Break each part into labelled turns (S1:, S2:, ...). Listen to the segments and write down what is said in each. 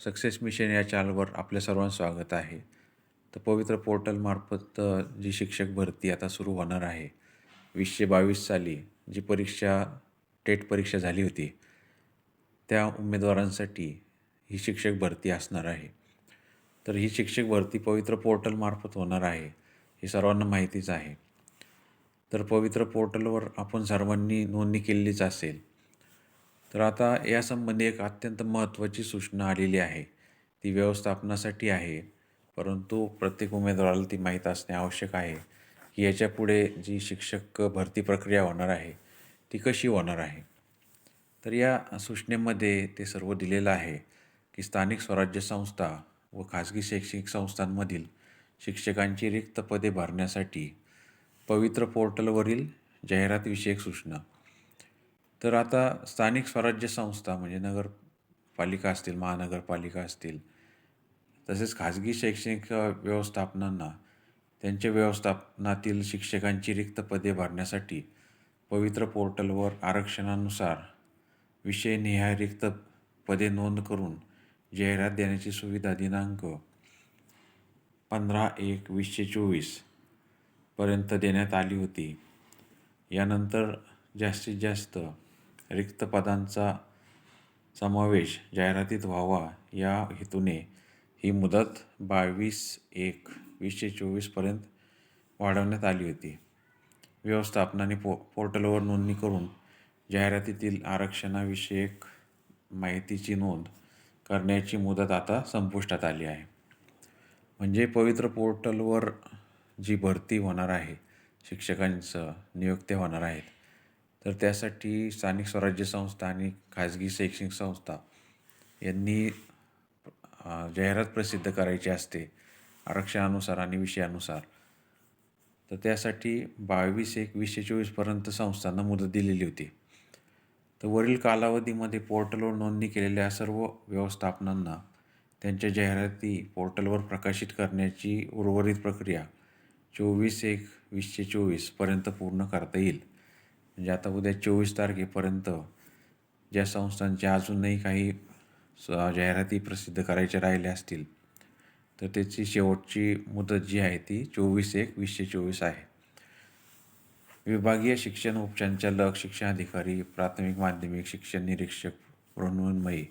S1: Success mission या चॅनलवर आपल्या सर्वांचं स्वागत आहे. तर पवित्र पोर्टलमार्फत जी शिक्षक भरती आता सुरू होणार आहे वीसशे बावीस साली जी परीक्षा टेट परीक्षा झाली होती त्या उमेदवारांसाठी ही शिक्षक भरती असणार आहे. तर ही शिक्षक भरती पवित्र पोर्टलमार्फत होणार आहे हे सर्वांना माहितीच आहे. तर पवित्र पोर्टलवर आपण सर्वांनी नोंदणी केलेलीच असेल तर आता यासंबंधी एक अत्यंत महत्त्वाची सूचना आलेली आहे. ती व्यवस्थापनासाठी आहे. परंतु प्रत्येक उमेदवाराला ती माहीत असणे आवश्यक आहे की याच्यापुढे जी शिक्षक भरती प्रक्रिया होणार आहे ती कशी होणार आहे. तर या सूचनेमध्ये ते सर्व दिलेलं आहे की स्थानिक स्वराज्य संस्था व खाजगी शैक्षणिक संस्थांमधील शिक्षकांची रिक्त पदे भरण्यासाठी पवित्र पोर्टलवरील जाहिरातविषयक सूचना तर आता स्थानिक स्वराज्य संस्था म्हणजे नगरपालिका असतील महानगरपालिका असतील तसेच खाजगी शैक्षणिक व्यवस्थापनांना त्यांच्या व्यवस्थापनातील शिक्षकांची रिक्त पदे भरण्यासाठी पवित्र पोर्टलवर आरक्षणानुसार विषयनिहाय रिक्त पदे नोंद करून जाहिरात देण्याची सुविधा दिनांक पंधरा एक वीसशे चोवीसपर्यंत देण्यात आली होती. यानंतर जास्तीत जास्त रिक्त पदांचा समावेश जाहिरातीत व्हावा या हेतूने ही मुदत बावीस एक वीसशे चोवीसपर्यंत वाढवण्यात आली होती. व्यवस्थापनाने पो पोर्टलवर नोंदणी करून जाहिरातीतील आरक्षणाविषयक माहितीची नोंद करण्याची मुदत आता संपुष्टात आली आहे. म्हणजे पवित्र पोर्टलवर जी भरती होणार आहे शिक्षकांचं नियुक्त्या होणार आहेत तर त्यासाठी स्थानिक स्वराज्य संस्था आणि खाजगी शैक्षणिक संस्था यांनी जाहिरात प्रसिद्ध करायची असते आरक्षणानुसार आणि विषयानुसार. तर त्यासाठी बावीस एक वीसशे चोवीसपर्यंत संस्थांना मुदत दिलेली होती. तर वरील कालावधीमध्ये पोर्टलवर नोंदणी केलेल्या सर्व व्यवस्थापनांना त्यांच्या जाहिराती पोर्टलवर प्रकाशित करण्याची उर्वरित प्रक्रिया चोवीस एक वीसशे चोवीसपर्यंत पूर्ण करता येईल. म्हणजे आता उद्या चोवीस तारखेपर्यंत ज्या संस्थांच्या अजूनही काही स- जाहिराती प्रसिद्ध करायच्या राहिल्या असतील तर त्याची शेवटची मुदत जी आहे ती चोवीस एक वीसशे चोवीस आहे. विभागीय शिक्षण उपसंचालक शिक्षणाधिकारी प्राथमिक माध्यमिक शिक्षण निरीक्षक मृण्मयी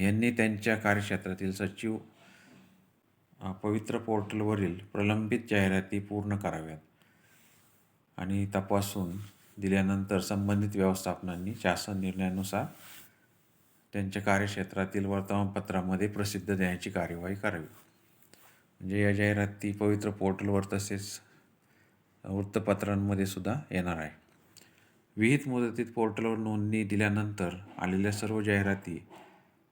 S1: यांनी त्यांच्या कार्यक्षेत्रातील सचिव पवित्र पोर्टलवरील प्रलंबित जाहिराती पूर्ण कराव्यात आणि तपासून दिल्यानंतर संबंधित व्यवस्थापनांनी शासन निर्णयानुसार त्यांच्या कार्यक्षेत्रातील वर्तमानपत्रामध्ये प्रसिद्ध देण्याची कार्यवाही करावी. म्हणजे या जाहिराती पवित्र पोर्टलवर तसेच वृत्तपत्रांमध्ये सुद्धा येणार आहे. विहित मुदतीत पोर्टलवर नोंदणी दिल्यानंतर आलेल्या सर्व जाहिराती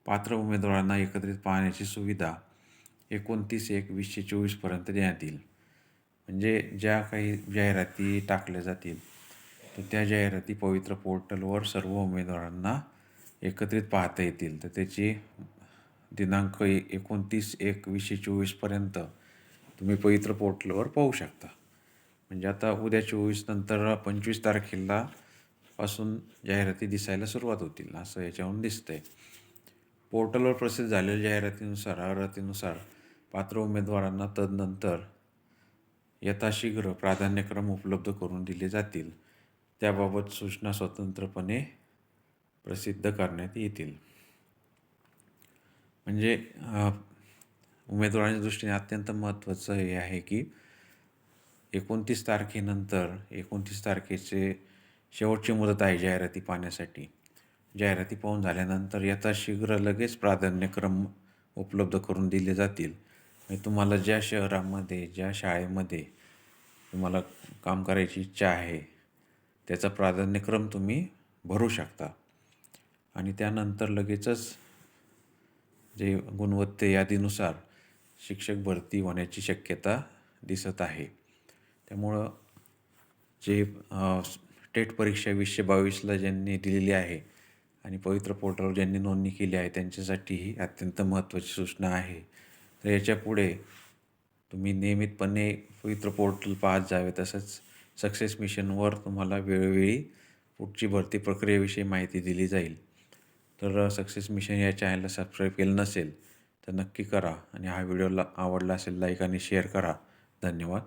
S1: पात्र उमेदवारांना एकत्रित पाहण्याची सुविधा एकोणतीस एक वीसशे चोवीसपर्यंत देण्यात येईल. म्हणजे ज्या काही जाहिराती टाकल्या जातील तर त्या जाहिराती पवित्र पोर्टलवर सर्व उमेदवारांना एकत्रित पाहता येतील. तर त्याची दिनांक ए एकोणतीस एक वीसशे चोवीसपर्यंत तुम्ही पवित्र पोर्टलवर पाहू शकता. म्हणजे आता उद्या चोवीस नंतर पंचवीस तारखेला पासून जाहिराती दिसायला सुरुवात होतील असं याच्यावरून दिसतंय. पोर्टलवर प्रसिद्ध झालेल्या जाहिरातीनुसार अर्हतेनुसार पात्र उमेदवारांना तदनंतर यथाशीघ्र प्राधान्यक्रम उपलब्ध करून दिले जातील. त्याबाबत सूचना स्वतंत्रपणे प्रसिद्ध करण्यात येतील. म्हणजे उमेदवारांच्या दृष्टीने अत्यंत महत्त्वाचं हे आहे की एकोणतीस तारखेनंतर एकोणतीस तारखेचे शेवटची मुदत आहे जाहिराती पाहण्यासाठी. जाहिराती पाहून झाल्यानंतर यथाशीघ्र लगेच प्राधान्यक्रम उपलब्ध करून दिले जातील. म्हणजे तुम्हाला ज्या शहरामध्ये ज्या शाळेमध्ये तुम्हाला काम करायची इच्छा आहे त्याचा प्राधान्यक्रम तुम्ही भरू शकता. आणि त्यानंतर लगेचच जे गुणवत्ते यादीनुसार शिक्षक भरती होण्याची शक्यता दिसत आहे. त्यामुळं जे टेट परीक्षा वीसशे बावीसला ज्यांनी दिलेली आहे आणि पवित्र पोर्टलवर ज्यांनी नोंदणी केली आहे त्यांच्यासाठी ही अत्यंत महत्त्वाची सूचना आहे. तर याच्यापुढे तुम्ही नियमितपणे पवित्र पोर्टल पाहत जावे तसंच सक्सेस मिशनवर तुम्हाला वेळोवेळी पुढची भरती प्रक्रियेविषयी माहिती दिली जाईल. तर सक्सेस मिशन या चॅनलला सबस्क्राईब केलं नसेल तर नक्की करा आणि हा व्हिडिओला आवडला असेल लाईक आणि शेअर करा. धन्यवाद.